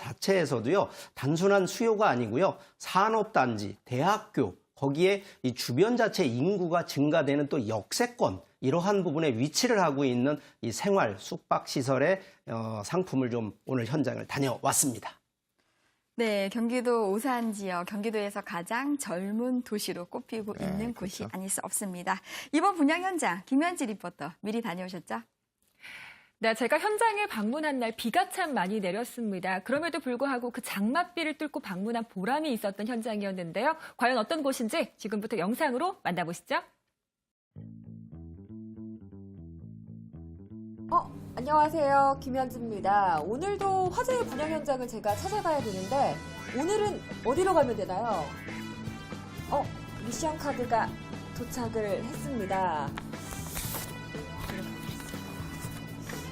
자체에서도요 단순한 수요가 아니고요 산업단지, 대학교 거기에 이 주변 자체 인구가 증가되는 또 역세권 이러한 부분에 위치를 하고 있는 이 생활 숙박 시설의 어, 상품을 좀 오늘 현장을 다녀왔습니다. 네, 경기도 오산 지역, 경기도에서 가장 젊은 도시로 꼽히고 네, 있는 곳이 그렇죠. 아닐 수 없습니다. 이번 분양 현장 김현지 리포터 미리 다녀오셨죠? 네, 제가 현장에 방문한 날 비가 참 많이 내렸습니다. 그럼에도 불구하고 그 장맛비를 뚫고 방문한 보람이 있었던 현장이었는데요. 과연 어떤 곳인지 지금부터 영상으로 만나보시죠. 어, 안녕하세요. 김현지입니다. 오늘도 화재의 분양 현장을 제가 찾아가야 되는데, 오늘은 어디로 가면 되나요? 어, 미션 카드가 도착을 했습니다.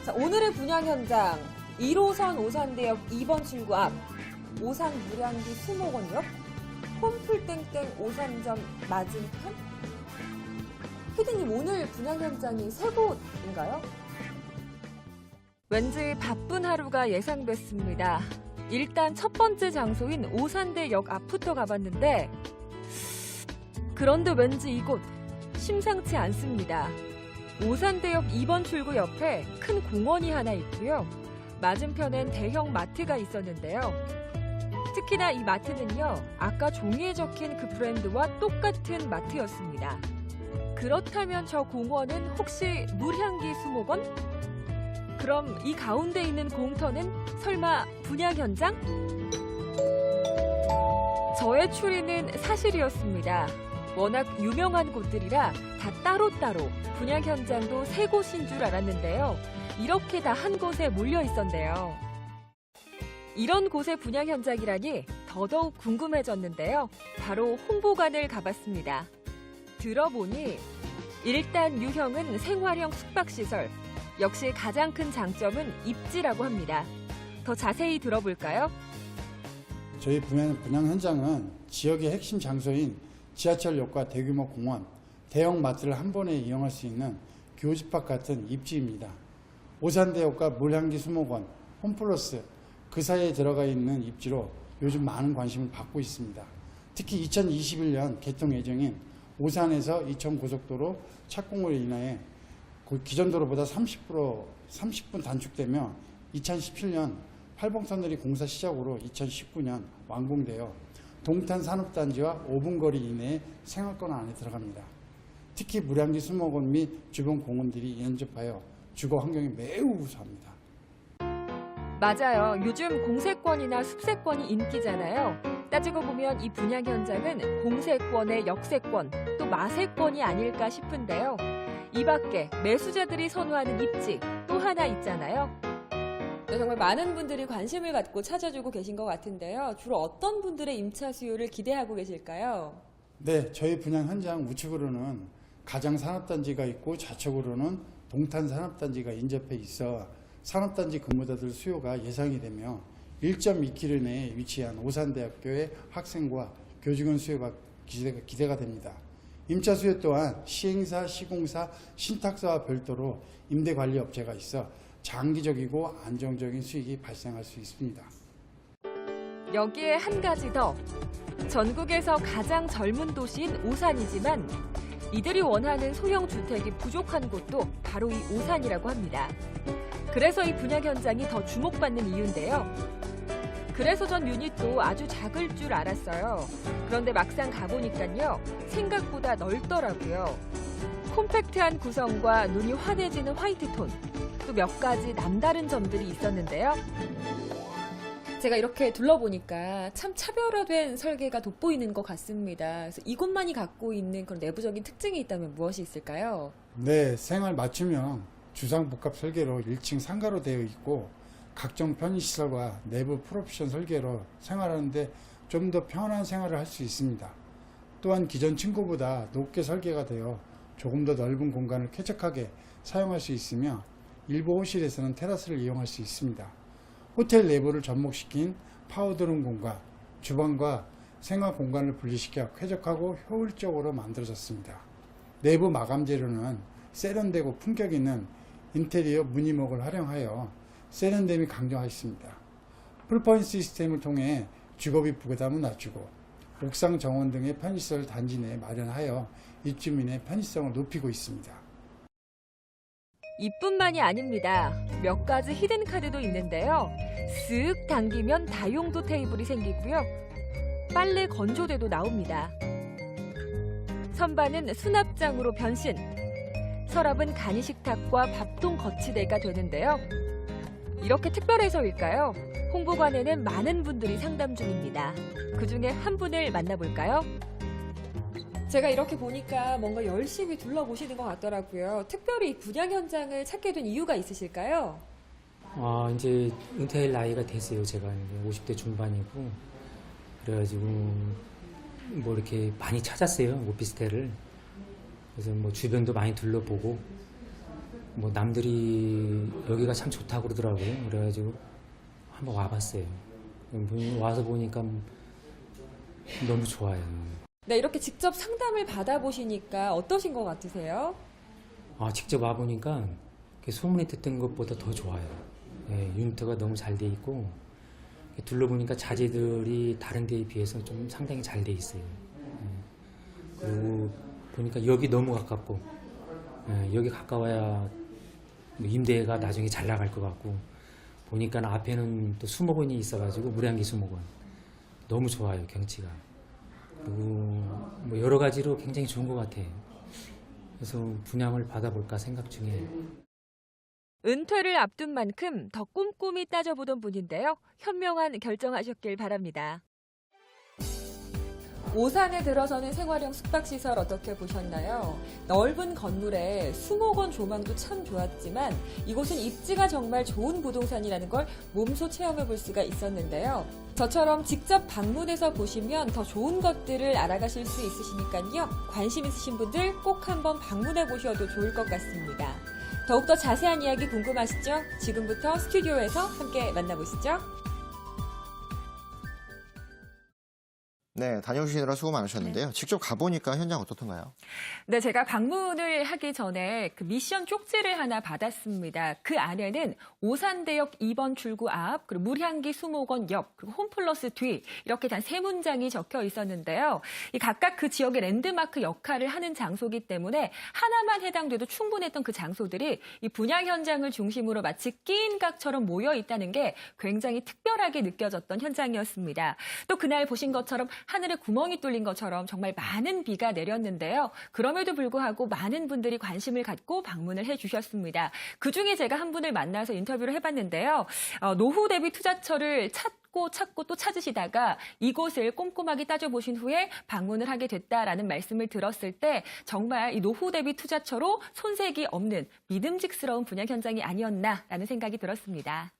자, 오늘의 분양 현장, 1호선 오산대역 2번 출구 앞, 오산 무량기 수목원역, 홈플땡땡 오산점 맞은편? 피디님, 오늘 분양 현장이 세 곳인가요? 왠지 바쁜 하루가 예상됐습니다. 일단 첫 번째 장소인 오산대역 앞부터 가봤는데 그런데 왠지 이곳 심상치 않습니다. 오산대역 2번 출구 옆에 큰 공원이 하나 있고요. 맞은편엔 대형 마트가 있었는데요. 특히나 이 마트는요, 아까 종이에 적힌 그 브랜드와 똑같은 마트였습니다. 그렇다면 저 공원은 혹시 물향기 수목원? 그럼 이 가운데 있는 공터는 설마 분양 현장? 저의 추리는 사실이었습니다. 워낙 유명한 곳들이라 다 따로따로 분양 현장도 세 곳인 줄 알았는데요. 이렇게 다 한 곳에 몰려 있었네요. 이런 곳의 분양 현장이라니 더더욱 궁금해졌는데요. 바로 홍보관을 가봤습니다. 들어보니 일단 유형은 생활형 숙박시설, 역시 가장 큰 장점은 입지라고 합니다. 더 자세히 들어볼까요? 저희 분양, 분양 현장은 지역의 핵심 장소인 지하철역과 대규모 공원, 대형 마트를 한 번에 이용할 수 있는 교집합 같은 입지입니다. 오산대역과 물향기 수목원, 홈플러스 그 사이에 들어가 있는 입지로 요즘 많은 관심을 받고 있습니다. 특히 2021년 개통 예정인 오산에서 이천 고속도로 착공으로 인해 그 기존 도로보다 30% 30분 단축되며 2017년 팔봉터널이 공사 시작으로 2019년 완공되어 동탄 산업단지와 5분 거리 이내의 생활권 안에 들어갑니다. 특히 무량기 수목원 및 주변 공원들이 연접하여 주거 환경이 매우 우수합니다. 맞아요. 요즘 공세권이나 숲세권이 인기잖아요. 따지고 보면 이 분양 현장은 공세권의 역세권, 또 마세권이 아닐까 싶은데요. 이 밖에 매수자들이 선호하는 입지 또 하나 있잖아요. 네, 정말 많은 분들이 관심을 갖고 찾아주고 계신 것 같은데요. 주로 어떤 분들의 임차 수요를 기대하고 계실까요? 네, 저희 분양 현장 우측으로는 가장 산업단지가 있고 좌측으로는 동탄 산업단지가 인접해 있어 산업단지 근무자들 수요가 예상이 되며 1.2km 내에 위치한 오산대학교의 학생과 교직원 수요가 기대가, 기대가 됩니다. 임차 수요 또한 시행사, 시공사, 신탁사와 별도로 임대관리업체가 있어 장기적이고 안정적인 수익이 발생할 수 있습니다. 여기에 한 가지 더. 전국에서 가장 젊은 도시인 오산이지만 이들이 원하는 소형 주택이 부족한 곳도 바로 이 오산이라고 합니다. 그래서 이 분양 현장이 더 주목받는 이유인데요. 그래서 전 유닛도 아주 작을 줄 알았어요. 그런데 막상 가보니까요. 생각보다 넓더라고요. 콤팩트한 구성과 눈이 환해지는 화이트톤, 또 몇 가지 남다른 점들이 있었는데요. 제가 이렇게 둘러보니까 참 차별화된 설계가 돋보이는 것 같습니다. 그래서 이곳만이 갖고 있는 그런 내부적인 특징이 있다면 무엇이 있을까요? 네, 생활 맞춤형 주상복합 설계로 1층 상가로 되어 있고 각종 편의시설과 내부 프로옵션 설계로 생활하는데 좀 더 편한 생활을 할 수 있습니다. 또한 기존 층고보다 높게 설계가 되어 조금 더 넓은 공간을 쾌적하게 사용할 수 있으며 일부 호실에서는 테라스를 이용할 수 있습니다. 호텔 내부를 접목시킨 파우더룸 공간, 주방과 생활 공간을 분리시켜 쾌적하고 효율적으로 만들어졌습니다. 내부 마감 재료는 세련되고 품격 있는 인테리어 무늬목을 활용하여 세련됨이 강조하였습니다. 풀포인트 시스템을 통해 주거비 부담을 낮추고 옥상 정원 등의 편의시설 단지 내에 마련하여 입주민의 편의성을 높이고 있습니다. 이뿐만이 아닙니다. 몇 가지 히든 카드도 있는데요. 쓱 당기면 다용도 테이블이 생기고요. 빨래 건조대도 나옵니다. 선반은 수납장으로 변신. 서랍은 간이식탁과 밥통 거치대가 되는데요. 이렇게 특별해서일까요? 홍보관에는 많은 분들이 상담 중입니다. 그 중에 한 분을 만나볼까요? 제가 이렇게 보니까 뭔가 열심히 둘러보시는 것 같더라고요. 특별히 분양 현장을 찾게 된 이유가 있으실까요? 아, 이제 은퇴할 나이가 됐어요. 제가 이제 50대 중반이고. 그래가지고, 뭐 이렇게 많이 찾았어요. 오피스텔을. 그래서 뭐 주변도 많이 둘러보고, 뭐 남들이 여기가 참 좋다고 그러더라고요. 그래가지고 한번 와봤어요. 뭐 와서 보니까 너무 좋아요. 네, 이렇게 직접 상담을 받아보시니까 어떠신 것 같으세요? 아, 직접 와보니까 소문에 듣던 것보다 더 좋아요. 예, 유니트가 너무 잘 돼 있고, 둘러보니까 자재들이 다른 데에 비해서 좀 상당히 잘 돼 있어요. 예, 그리고 보니까 여기 너무 가깝고, 예, 여기 가까워야 뭐 임대가 나중에 잘 나갈 것 같고, 보니까 앞에는 또 수목원이 있어가지고, 무량기 수목원. 너무 좋아요, 경치가. 뭐 여러 가지로 굉장히 좋은 것 같아요. 그래서 분양을 받아볼까 생각 중이에요. 은퇴를 앞둔 만큼 더 꼼꼼히 따져보던 분인데요. 현명한 결정하셨길 바랍니다. 오산에 들어서는 생활형 숙박시설 어떻게 보셨나요? 넓은 건물에 수목원 조망도 참 좋았지만 이곳은 입지가 정말 좋은 부동산이라는 걸 몸소 체험해 볼 수가 있었는데요. 저처럼 직접 방문해서 보시면 더 좋은 것들을 알아가실 수 있으시니까요. 관심 있으신 분들 꼭 한번 방문해 보셔도 좋을 것 같습니다. 더욱더 자세한 이야기 궁금하시죠? 지금부터 스튜디오에서 함께 만나보시죠. 네, 다녀오시느라 수고 많으셨는데요. 직접 가보니까 현장 어떻던가요? 네, 제가 방문을 하기 전에 그 미션 쪽지를 하나 받았습니다. 그 안에는 오산대역 2번 출구 앞, 그리고 물향기 수목원 옆, 그리고 홈플러스 뒤 이렇게 단 세 문장이 적혀 있었는데요. 이 각각 그 지역의 랜드마크 역할을 하는 장소기 때문에 하나만 해당돼도 충분했던 그 장소들이 이 분양 현장을 중심으로 마치 끼인 각처럼 모여 있다는 게 굉장히 특별하게 느껴졌던 현장이었습니다. 또 그날 보신 것처럼 하늘에 구멍이 뚫린 것처럼 정말 많은 비가 내렸는데요. 그럼에도 불구하고 많은 분들이 관심을 갖고 방문을 해주셨습니다. 그 중에 제가 한 분을 만나서 인터뷰를 해봤는데요. 어, 노후 대비 투자처를 찾고 찾고 또 찾으시다가 이곳을 꼼꼼하게 따져보신 후에 방문을 하게 됐다라는 말씀을 들었을 때 정말 이 노후 대비 투자처로 손색이 없는 믿음직스러운 분양 현장이 아니었나라는 생각이 들었습니다.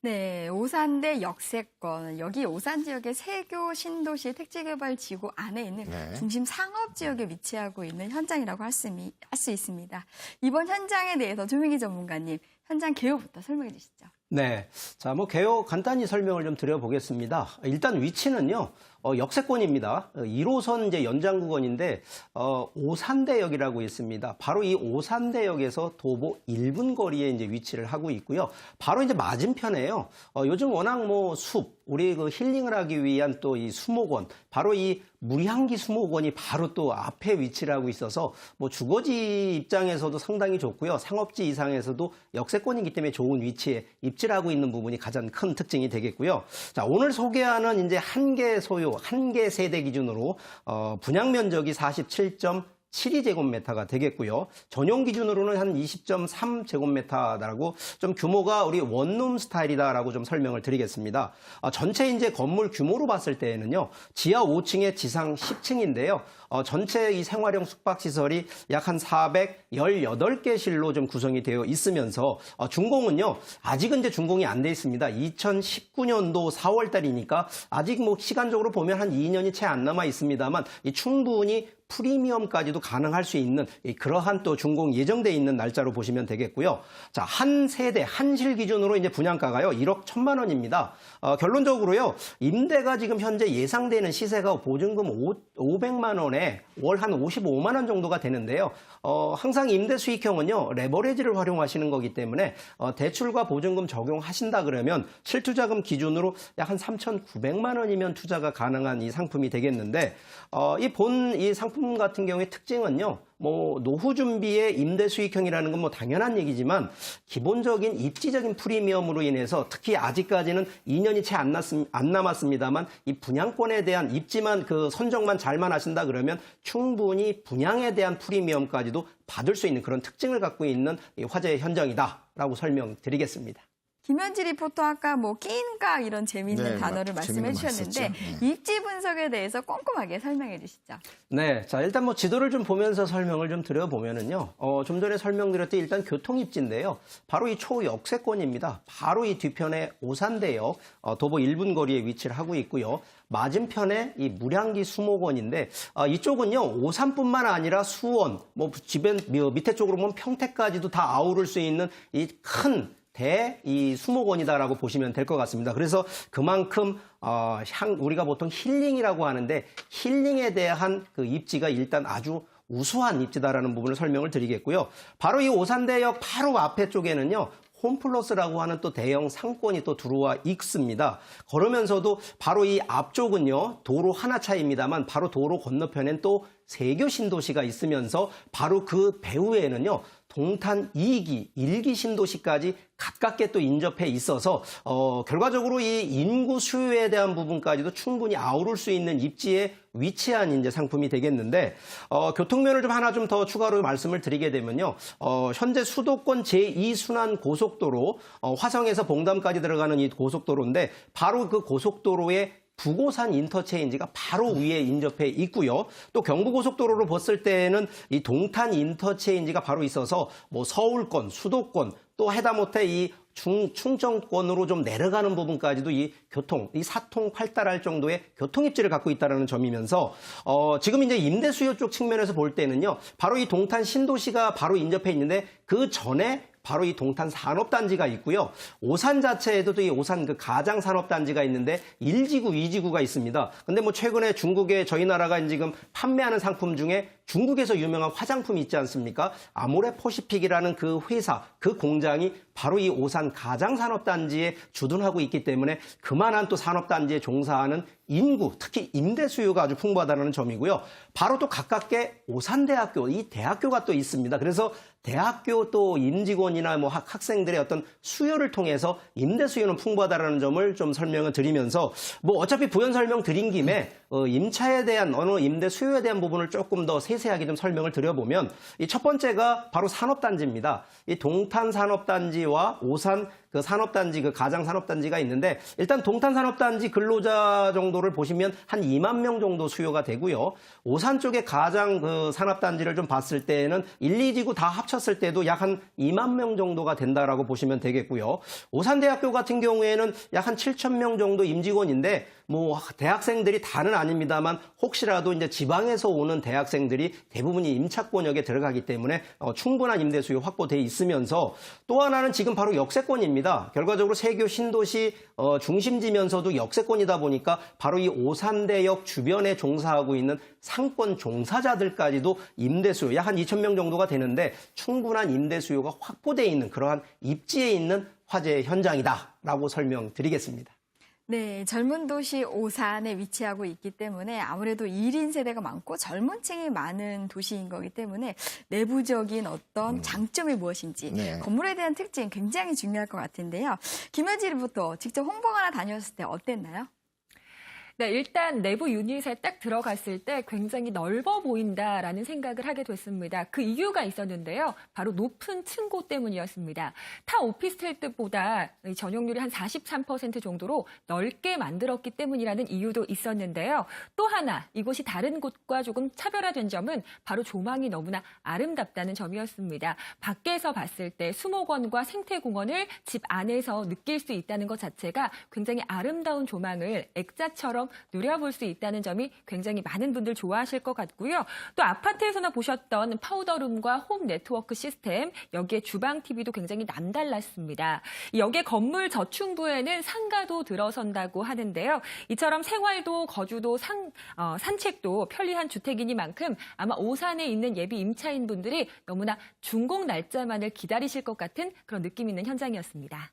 네, 오산대 역세권. 여기 오산 지역의 세교 신도시 택지개발지구 안에 있는 네. 중심 상업 지역에 위치하고 있는 현장이라고 할 수 있습니다. 이번 현장에 대해서 조민기 전문가님, 현장 개요부터 설명해 주시죠. 네. 자, 뭐 개요 간단히 설명을 좀 드려보겠습니다. 일단 위치는요, 어, 역세권입니다. 어, 1호선 이제 연장 구간인데, 어, 오산대역이라고 있습니다. 바로 이 오산대역에서 도보 1분 거리에 이제 위치를 하고 있고요. 바로 이제 맞은편에요. 어, 요즘 워낙 뭐 숲, 우리 그 힐링을 하기 위한 또 이 수목원, 바로 이 무리향기 수목원이 바로 또 앞에 위치를 하고 있어서 뭐 주거지 입장에서도 상당히 좋고요. 상업지 이상에서도 역세권이기 때문에 좋은 위치에 입지를 하고 있는 부분이 가장 큰 특징이 되겠고요. 자, 오늘 소개하는 이제 한개 소유, 한 개 세대 기준으로 어, 분양 면적이 47점 72제곱미터가 되겠고요. 전용 기준으로는 한 20.3제곱미터라고 좀 규모가 우리 원룸 스타일이다라고 좀 설명을 드리겠습니다. 어, 전체 이제 건물 규모로 봤을 때에는요. 지하 5층에 지상 10층인데요. 어, 전체 이 생활형 숙박시설이 약 한 418개실로 좀 구성이 되어 있으면서 어, 준공은요. 아직은 이제 준공이 안 돼 있습니다. 2019년도 4월 달이니까 아직 뭐 시간적으로 보면 한 2년이 채 안 남아 있습니다만 이 충분히 프리미엄까지도 가능할 수 있는 이 그러한 또 준공 예정돼 있는 날짜로 보시면 되겠고요. 자, 한 세대 한실 기준으로 이제 분양가가요 1억 1천만 원입니다. 어, 결론적으로요 임대가 지금 현재 예상되는 시세가 보증금 5, 500만 원에 월 한 55만 원 정도가 되는데요. 어, 항상 임대 수익형은요 레버리지를 활용하시는 거기 때문에 어, 대출과 보증금 적용하신다 그러면 실투자금 기준으로 약 한 3,900만 원이면 투자가 가능한 이 상품이 되겠는데 어, 이본이 상품 같은 경우의 특징은요. 뭐 노후 준비의 임대 수익형이라는 건 뭐 당연한 얘기지만 기본적인 입지적인 프리미엄으로 인해서 특히 아직까지는 2년이 채안안 남았습니다만 이 분양권에 대한 입지만 그 선정만 잘만 하신다 그러면 충분히 분양에 대한 프리미엄까지도 받을 수 있는 그런 특징을 갖고 있는 이 화제의 현장이다라고 설명드리겠습니다. 김현지 리포터 아까 뭐 끼인가 이런 재미있는 네, 단어를 맞- 말씀해 주셨는데. 네. 입지 분석에 대해서 꼼꼼하게 설명해 주시죠. 네, 자 일단 뭐 지도를 좀 보면서 설명을 좀 드려보면은요, 어, 좀 전에 설명드렸듯이 일단 교통 입지인데요, 바로 이 초역세권입니다. 바로 이 뒤편에 오산대역 어, 도보 1분 거리에 위치를 하고 있고요. 맞은편에 이 무량기 수목원인데 어, 이쪽은요 오산뿐만 아니라 수원, 뭐 집엔 뭐 밑에 쪽으로 보면 평택까지도 다 아우를 수 있는 이큰 대이 수목원이다라고 보시면 될 것 같습니다. 그래서 그만큼 어, 향 우리가 보통 힐링이라고 하는데 힐링에 대한 그 입지가 일단 아주 우수한 입지다라는 부분을 설명을 드리겠고요. 바로 이 오산대역 바로 앞에 쪽에는요. 홈플러스라고 하는 또 대형 상권이 또 들어와 있습니다. 걸으면서도 바로 이 앞쪽은요, 도로 하나 차입니다만 바로 도로 건너편엔 또 세교 신도시가 있으면서 바로 그 배후에는요, 동탄 2기, 1기 신도시까지 가깝게 또 인접해 있어서 어, 결과적으로 이 인구 수요에 대한 부분까지도 충분히 아우를 수 있는 입지에 위치한 이제 상품이 되겠는데 어, 교통면을 좀 하나 좀 더 추가로 말씀을 드리게 되면요. 어, 현재 수도권 제2순환 고속도로 어, 화성에서 봉담까지 들어가는 이 고속도로인데 바로 그 고속도로의 부고산 인터체인지가 바로 위에 인접해 있고요. 또 경부고속도로로 봤을 때는 이 동탄 인터체인지가 바로 있어서 뭐 서울권, 수도권 또 해다못해 이 중, 충청권으로 좀 내려가는 부분까지도 이 교통, 이 사통 팔달할 정도의 교통 입지를 갖고 있다는 점이면서, 어, 지금 이제 임대 수요 쪽 측면에서 볼 때는요, 바로 이 동탄 신도시가 바로 인접해 있는데 그 전에 바로 이 동탄 산업단지가 있고요. 오산 자체에도 이 오산 그 가장 산업단지가 있는데 1지구, 2지구가 있습니다. 근데 뭐 최근에 중국에 저희 나라가 지금 판매하는 상품 중에 중국에서 유명한 화장품이 있지 않습니까? 아모레 포시픽이라는 그 회사, 그 공장이 바로 이 오산 가장 산업단지에 주둔하고 있기 때문에 그만한 또 산업단지에 종사하는 인구, 특히 임대 수요가 아주 풍부하다는 점이고요. 바로 또 가깝게 오산대학교, 이 대학교가 또 있습니다. 그래서 대학교 또 임직원이나 뭐 학, 학생들의 어떤 수요를 통해서 임대 수요는 풍부하다라는 점을 좀 설명을 드리면서 뭐 어차피 부연 설명 드린 김에 어, 임차에 대한 어느 임대 수요에 대한 부분을 조금 더 세세하게 좀 설명을 드려보면 이 첫 번째가 바로 산업단지입니다. 이 동탄 산업단지와 오산 그 산업단지 그 가장 산업단지가 있는데 일단 동탄 산업단지 근로자 정도를 보시면 한 2만 명 정도 수요가 되고요. 오산 쪽의 가장 그 산업단지를 좀 봤을 때는 1, 2지구 다 합쳤을 때도 약 한 2만 명 정도가 된다라고 보시면 되겠고요. 오산대학교 같은 경우에는 약 한 7천 명 정도 임직원인데 뭐 대학생들이 다는 아닙니다만 혹시라도 이제 지방에서 오는 대학생들이 대부분이 임차권역에 들어가기 때문에 어, 충분한 임대 수요 확보돼 있으면서 또 하나는 지금 바로 역세권입니다. 결과적으로 세교 신도시 어, 중심지면서도 역세권이다 보니까 바로 이 오산대역 주변에 종사하고 있는 상권 종사자들까지도 임대 수요 약 한 2천 명 정도가 되는데 충분한 임대 수요가 확보돼 있는 그러한 입지에 있는 화제의 현장이다라고 설명드리겠습니다. 네, 젊은 도시 오산에 위치하고 있기 때문에 아무래도 1인 세대가 많고 젊은 층이 많은 도시인 거기 때문에 내부적인 어떤 장점이 무엇인지 네. 건물에 대한 특징 굉장히 중요할 것 같은데요. 김현지 리부터 직접 홍보하러 다녔을 때 어땠나요? 네, 일단 내부 유닛에 딱 들어갔을 때 굉장히 넓어 보인다라는 생각을 하게 됐습니다. 그 이유가 있었는데요. 바로 높은 층고 때문이었습니다. 타 오피스텔트보다 전용률이 한 43% 정도로 넓게 만들었기 때문이라는 이유도 있었는데요. 또 하나 이곳이 다른 곳과 조금 차별화된 점은 바로 조망이 너무나 아름답다는 점이었습니다. 밖에서 봤을 때 수목원과 생태공원을 집 안에서 느낄 수 있다는 것 자체가 굉장히 아름다운 조망을 액자처럼 것처럼 누려볼 수 있다는 점이 굉장히 많은 분들 좋아하실 것 같고요. 또 아파트에서나 보셨던 파우더룸과 홈 네트워크 시스템, 여기에 주방 TV도 굉장히 남달랐습니다. 여기에 건물 저층부에는 상가도 들어선다고 하는데요. 이처럼 생활도 거주도 상, 어, 산책도 편리한 주택이니만큼 아마 오산에 있는 예비 임차인 분들이 너무나 준공 날짜만을 기다리실 것 같은 그런 느낌 있는 현장이었습니다.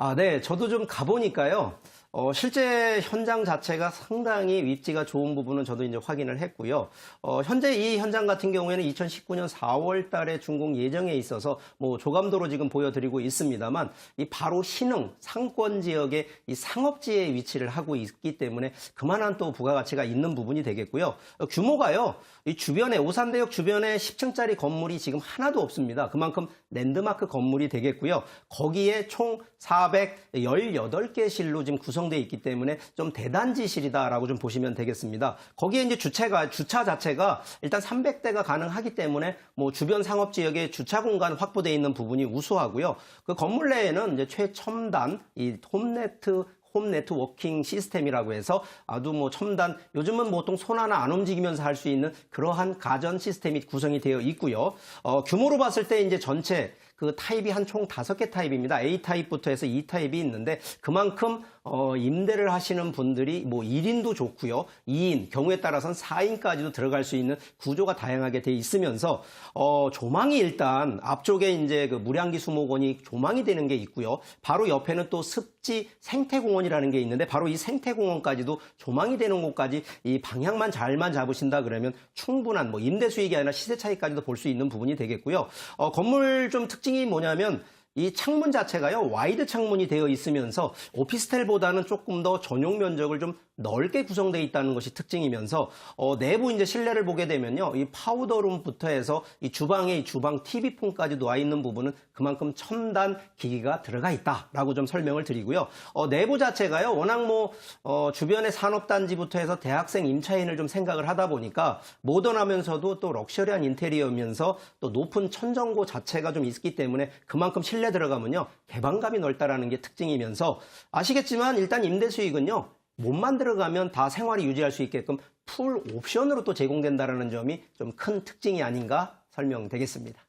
아, 네. 저도 좀 가보니까요. 어, 실제 현장 자체가 상당히 위치가 좋은 부분은 저도 이제 확인을 했고요. 어, 현재 이 현장 같은 경우에는 2019년 4월 달에 준공 예정에 있어서 뭐 조감도로 지금 보여드리고 있습니다만 이 바로 신흥 상권 지역의 이 상업지에 위치를 하고 있기 때문에 그만한 또 부가가치가 있는 부분이 되겠고요. 어, 규모가요. 이 주변에 오산대역 주변에 10층짜리 건물이 지금 하나도 없습니다. 그만큼 랜드마크 건물이 되겠고요. 거기에 총 418개 실로 지금 구성 되어 있기 때문에 좀 대단지실이다라고 좀 보시면 되겠습니다. 거기에 이제 주차가 주차 자체가 일단 300대가 가능하기 때문에 뭐 주변 상업 지역에 주차 공간 확보되어 있는 부분이 우수하고요. 그 건물 내에는 이제 최첨단 이 홈네트 홈 네트워킹 시스템이라고 해서 아주 뭐 첨단 요즘은 보통 손 하나 안 움직이면서 할 수 있는 그러한 가전 시스템이 구성이 되어 있고요. 어, 규모로 봤을 때 이제 전체 그 타입이 한 총 다섯 개 타입입니다. A 타입부터 해서 E 타입이 있는데 그만큼 어, 임대를 하시는 분들이 뭐 1인도 좋고요. 2인, 경우에 따라서는 4인까지도 들어갈 수 있는 구조가 다양하게 돼 있으면서 어, 조망이 일단 앞쪽에 이제 그 무량기 수목원이 조망이 되는 게 있고요. 바로 옆에는 또 습 지 생태공원이라는 게 있는데 바로 이 생태공원까지도 조망이 되는 곳까지 이 방향만 잘만 잡으신다 그러면 충분한 뭐 임대 수익이 아니라 시세 차익까지도 볼 수 있는 부분이 되겠고요. 어, 건물 좀 특징이 뭐냐면 이 창문 자체가요 와이드 창문이 되어 있으면서 오피스텔보다는 조금 더 전용 면적을 좀 넓게 구성되어 있다는 것이 특징이면서 어, 내부 이제 실내를 보게 되면요 이 파우더룸부터 해서 이 주방에 이 주방 TV폰까지 놓아 있는 부분은 그만큼 첨단 기기가 들어가 있다라고 좀 설명을 드리고요. 어, 내부 자체가요 워낙 뭐 어, 주변의 산업단지부터 해서 대학생 임차인을 좀 생각을 하다 보니까 모던하면서도 또 럭셔리한 인테리어면서 또 높은 천정고 자체가 좀 있기 때문에 그만큼 실내 들어가면요 개방감이 넓다라는 게 특징이면서 아시겠지만 일단 임대 수익은요 몸만 들어가면 다 생활이 유지할 수 있게끔 풀 옵션으로 또 제공된다라는 점이 좀 큰 특징이 아닌가 설명되겠습니다.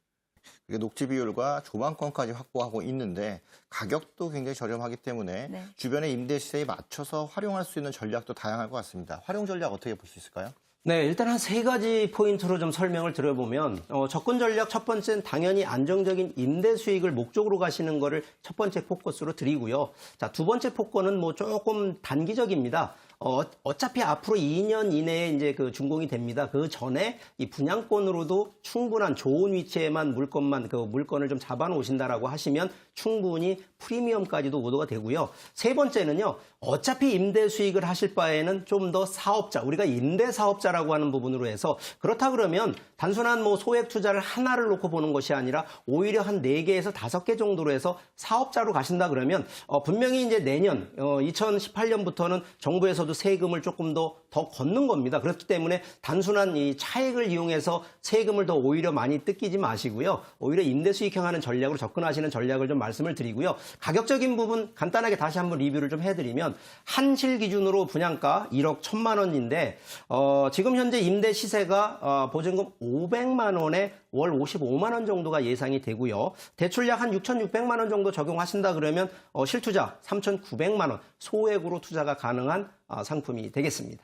이게 녹지 비율과 조망권까지 확보하고 있는데 가격도 굉장히 저렴하기 때문에 네. 주변의 임대 시세에 맞춰서 활용할 수 있는 전략도 다양할 것 같습니다. 활용 전략 어떻게 볼 수 있을까요? 네, 일단 한 세 가지 포인트로 좀 설명을 드려보면 어, 접근 전략 첫 번째는 당연히 안정적인 임대 수익을 목적으로 가시는 거를 첫 번째 포커스로 드리고요. 자, 두 번째 포커는 뭐 조금 단기적입니다. 어, 어차피 앞으로 2년 이내에 이제 그 준공이 됩니다. 그 전에 이 분양권으로도 충분한 좋은 위치에만 물건만 그 물건을 좀 잡아 놓으신다라고 하시면 충분히 프리미엄까지도 오도가 되고요. 세 번째는요. 어차피 임대 수익을 하실 바에는 좀 더 사업자, 우리가 임대 사업자라고 하는 부분으로 해서 그렇다 그러면 단순한 뭐 소액 투자를 하나를 놓고 보는 것이 아니라 오히려 한 네개에서 다섯 개 정도로 해서 사업자로 가신다 그러면 어, 분명히 이제 내년 어, 2018년부터는 정부에서 도 세금을 조금 더 더 걷는 겁니다. 그렇기 때문에 단순한 이 차액을 이용해서 세금을 더 오히려 많이 뜯기지 마시고요. 오히려 임대 수익형하는 전략으로 접근하시는 전략을 좀 말씀을 드리고요. 가격적인 부분 간단하게 다시 한번 리뷰를 좀 해드리면 한실 기준으로 분양가 1억 1천만 원인데 어, 지금 현재 임대 시세가 어, 보증금 500만 원에 월 55만 원 정도가 예상이 되고요. 대출 약 한 6,600만 원 정도 적용하신다 그러면 어, 실투자 3,900만 원 소액으로 투자가 가능한 어, 상품이 되겠습니다.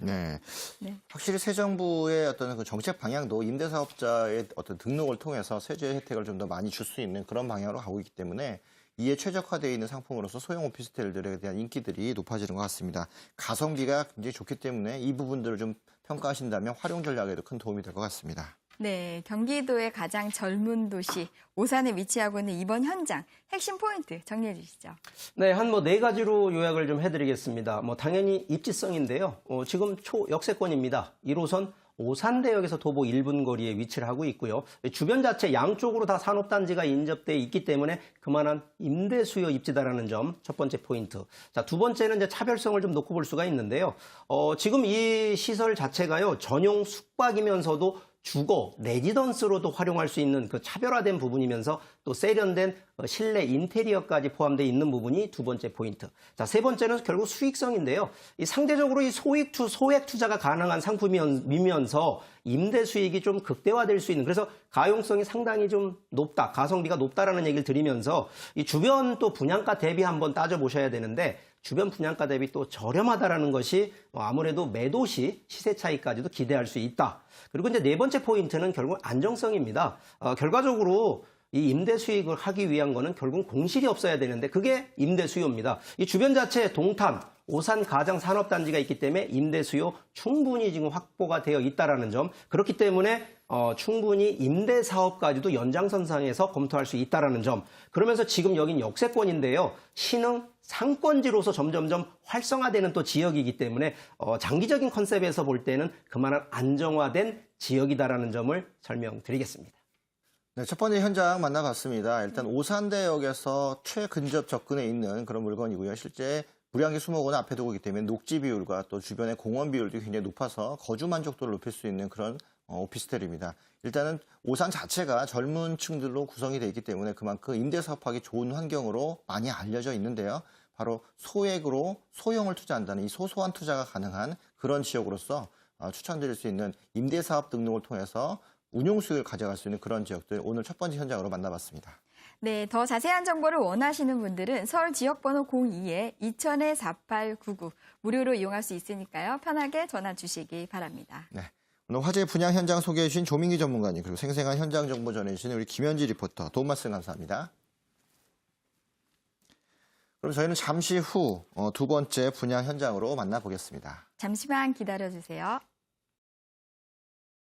네. 네. 확실히 새 정부의 어떤 그 정책 방향도 임대사업자의 어떤 등록을 통해서 세제 혜택을 좀 더 많이 줄 수 있는 그런 방향으로 가고 있기 때문에 이에 최적화되어 있는 상품으로서 소형 오피스텔들에 대한 인기들이 높아지는 것 같습니다. 가성비가 굉장히 좋기 때문에 이 부분들을 좀 평가하신다면 활용 전략에도 큰 도움이 될 것 같습니다. 네, 경기도의 가장 젊은 도시 오산에 위치하고 있는 이번 현장 핵심 포인트 정리해 주시죠. 네, 한 뭐 네 가지로 요약을 좀 해드리겠습니다. 뭐 당연히 입지성인데요. 어, 지금 초 역세권입니다. 1호선 오산대역에서 도보 1분 거리에 위치를 하고 있고요. 주변 자체 양쪽으로 다 산업단지가 인접돼 있기 때문에 그만한 임대 수요 입지다라는 점 첫 번째 포인트. 자, 두 번째는 이제 차별성을 좀 놓고 볼 수가 있는데요. 어, 지금 이 시설 자체가요 전용 숙박이면서도 주거, 레지던스로도 활용할 수 있는 그 차별화된 부분이면서 또 세련된 어, 실내 인테리어까지 포함되어 있는 부분이 두 번째 포인트. 자, 세 번째는 결국 수익성인데요. 이 상대적으로 이 소액 투 소액 투자가 가능한 상품이면서 임대 수익이 좀 극대화될 수 있는 그래서 가용성이 상당히 좀 높다. 가성비가 높다라는 얘기를 드리면서 이 주변 또 분양가 대비 한번 따져 보셔야 되는데 주변 분양가 대비 또 저렴하다라는 것이 어, 아무래도 매도 시 시세 차이까지도 기대할 수 있다. 그리고 이제 네 번째 포인트는 결국 안정성입니다. 어, 결과적으로 이 임대 수익을 하기 위한 거는 결국 공실이 없어야 되는데 그게 임대 수요입니다. 이 주변 자체에 동탄, 오산 가장 산업단지가 있기 때문에 임대 수요 충분히 지금 확보가 되어 있다라는 점. 그렇기 때문에 어, 충분히 임대 사업까지도 연장선상에서 검토할 수 있다라는 점. 그러면서 지금 여긴 역세권인데요. 신흥 상권지로서 점점점 활성화되는 또 지역이기 때문에 어, 장기적인 컨셉에서 볼 때는 그만한 안정화된 지역이다라는 점을 설명드리겠습니다. 네, 첫 번째 현장 만나봤습니다. 일단 오산대역에서 최근접 접근에 있는 그런 물건이고요. 실제 무량기 수목원 앞에 두고 있기 때문에 녹지 비율과 또 주변의 공원 비율도 굉장히 높아서 거주 만족도를 높일 수 있는 그런 어, 오피스텔입니다. 일단은 오산 자체가 젊은 층들로 구성이 되어 있기 때문에 그만큼 임대 사업하기 좋은 환경으로 많이 알려져 있는데요. 바로 소액으로 소형을 투자한다는 이 소소한 투자가 가능한 그런 지역으로서 어, 추천드릴 수 있는 임대 사업 등록을 통해서 운용 수익을 가져갈 수 있는 그런 지역들 오늘 첫 번째 현장으로 만나봤습니다. 네, 더 자세한 정보를 원하시는 분들은 서울 지역번호 02에 2000-4899 무료로 이용할 수 있으니까요. 편하게 전화 주시기 바랍니다. 네. 오늘 화재 분양 현장 소개해 주신 조민기 전문가님 그리고 생생한 현장 정보 전해 주신 우리 김현지 리포터 도움 말씀 감사합니다. 그럼 저희는 잠시 후 어, 두 번째 분양 현장으로 만나보겠습니다. 잠시만 기다려 주세요.